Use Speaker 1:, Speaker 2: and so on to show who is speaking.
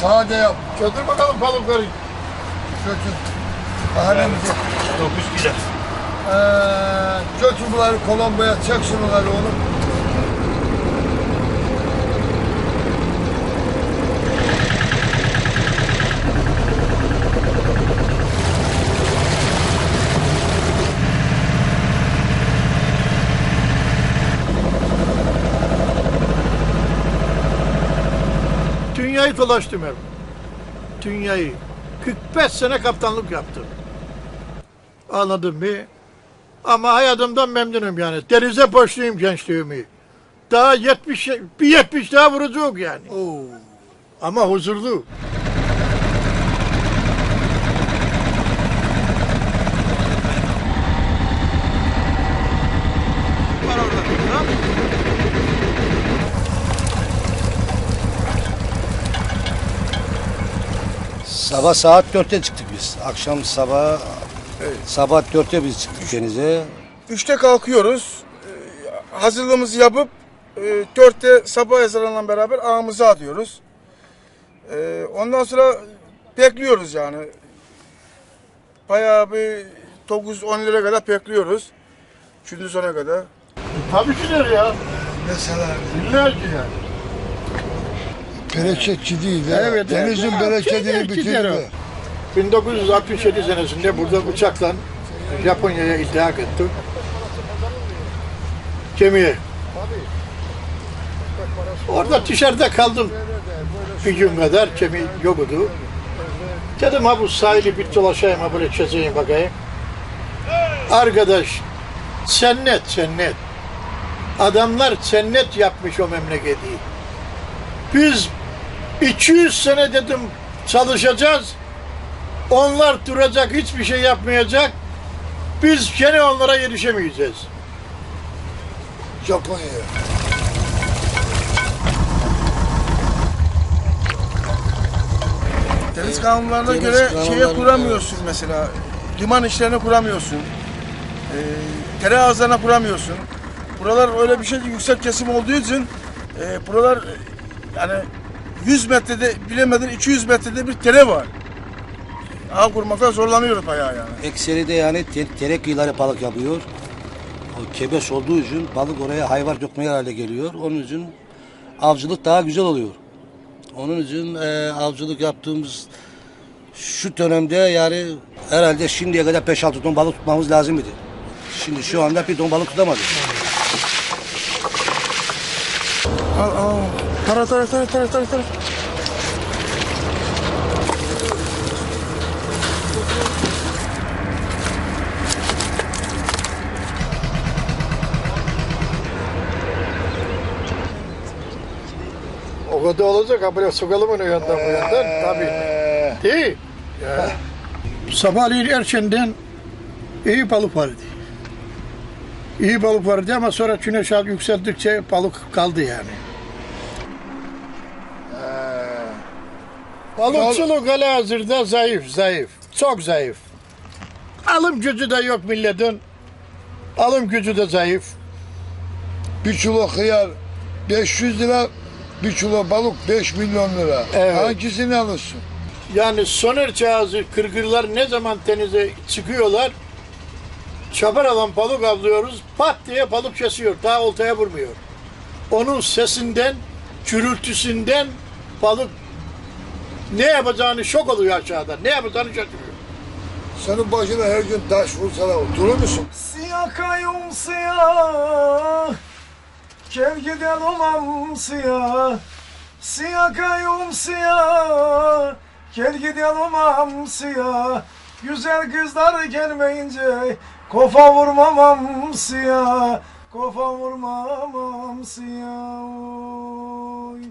Speaker 1: Sade yap.
Speaker 2: Götür bakalım balıkları.
Speaker 1: Götür. Bahanemizi.
Speaker 3: 9 kilo.
Speaker 1: Ee, götür bunları Kolomba'ya çek şunları oğlum.
Speaker 2: Dünyayı dolaştım hep. Dünyayı. 45 sene kaptanlık yaptım. Anladın mı? Ama hayatımdan memnunum yani. Denize boşluyum gençliğimi. Daha 70, bir 70 daha vuracak yani.
Speaker 1: Oo.
Speaker 2: Ama huzurlu.
Speaker 4: Sabah saat 4'te çıktık biz. Akşam sabah sabah 4'te biz çıktık denize.
Speaker 5: Üçte kalkıyoruz. Ee, Hazırlığımızı yapıp e, dörtte sabah ezanıyla beraber ağımızı atıyoruz. Ee, Ondan sonra bekliyoruz yani. Bayağı bir 9-10 lira kadar bekliyoruz. Şimdi sona kadar.
Speaker 2: Tabii ki der ya.
Speaker 1: Mesela
Speaker 2: Binlerce yani.
Speaker 1: Bereketçi değil. ha.
Speaker 2: Evet,
Speaker 1: Denizin
Speaker 2: evet.
Speaker 1: bereketini
Speaker 2: Bereketçi der o.
Speaker 1: bitirdi.
Speaker 2: 1967 senesinde burada uçakla Japonya'ya iltihak ettim. Gemiye. Orada dışarıda kaldım bir gün kadar. Gemi yoktu. Dedim ha bu sahili bir dolaşayım ha böyle gezeyim bakayım. Arkadaş cennet cennet. Adamlar cennet yapmış o memleketi. Biz 200 sene dedim çalışacağız. Onlar duracak, hiçbir şey yapmayacak. Biz gene onlara yetişemeyeceğiz.
Speaker 1: Japonya'ya.
Speaker 5: Deniz kanunlarına
Speaker 4: Deniz
Speaker 5: göre
Speaker 4: kanunlarına
Speaker 5: şeye
Speaker 4: göre.
Speaker 5: kuramıyorsun mesela. Liman işlerine kuramıyorsun. Ee, dere ağızlarına kuramıyorsun. Buralar öyle bir şey yüksek kesim olduğu için e, buralar e, yani 100 metrede bilemedin 200 metrede bir dere var. Ağ kurmakta zorlanıyoruz bayağı yani.
Speaker 4: Ekseri de yani te- tere kıyıları balık yapıyor. O kebeş olduğu için balık oraya hayvan dökmeye hale geliyor. Onun için avcılık daha güzel oluyor. Onun için e, avcılık yaptığımız şu dönemde yani herhalde şimdiye kadar 5-6 ton balık tutmamız lazım idi. Şimdi şu anda bir ton balık tutamadık.
Speaker 5: Al al. Tara tara tara tara tara tara.
Speaker 2: O kadar olacak ha buraya sokalım onu yandan bu yandan. Tabii. Değil. Ya. Sabahleyin erkenden iyi balık vardı. İyi balık vardı ama sonra güneş yükseldikçe balık kaldı yani. Balıkçılık hala hazırda zayıf, zayıf. Çok zayıf. Alım gücü de yok milletin. Alım gücü de zayıf.
Speaker 1: Bir kilo hıyar 500 lira, bir kilo balık 5 milyon lira.
Speaker 2: Evet.
Speaker 1: Hangisini alırsın?
Speaker 2: Yani soner cihazı kırgırlar ne zaman denize çıkıyorlar çapar alan balık avlıyoruz pat diye balık kesiyor daha oltaya vurmuyor. Onun sesinden gürültüsünden balık ne yapacağını şok oluyor aşağıda ne yapacağını şaşırıyor.
Speaker 1: Senin başına her gün taş vursalar oturur musun?
Speaker 6: Siyah kayım siyah Gel gidelim am siyah Siyah kayım siyah Gel gidelim am siyah Güzel kızlar gelmeyince Kofa vurmam am siyah Kofa vurmam am siyah Oy.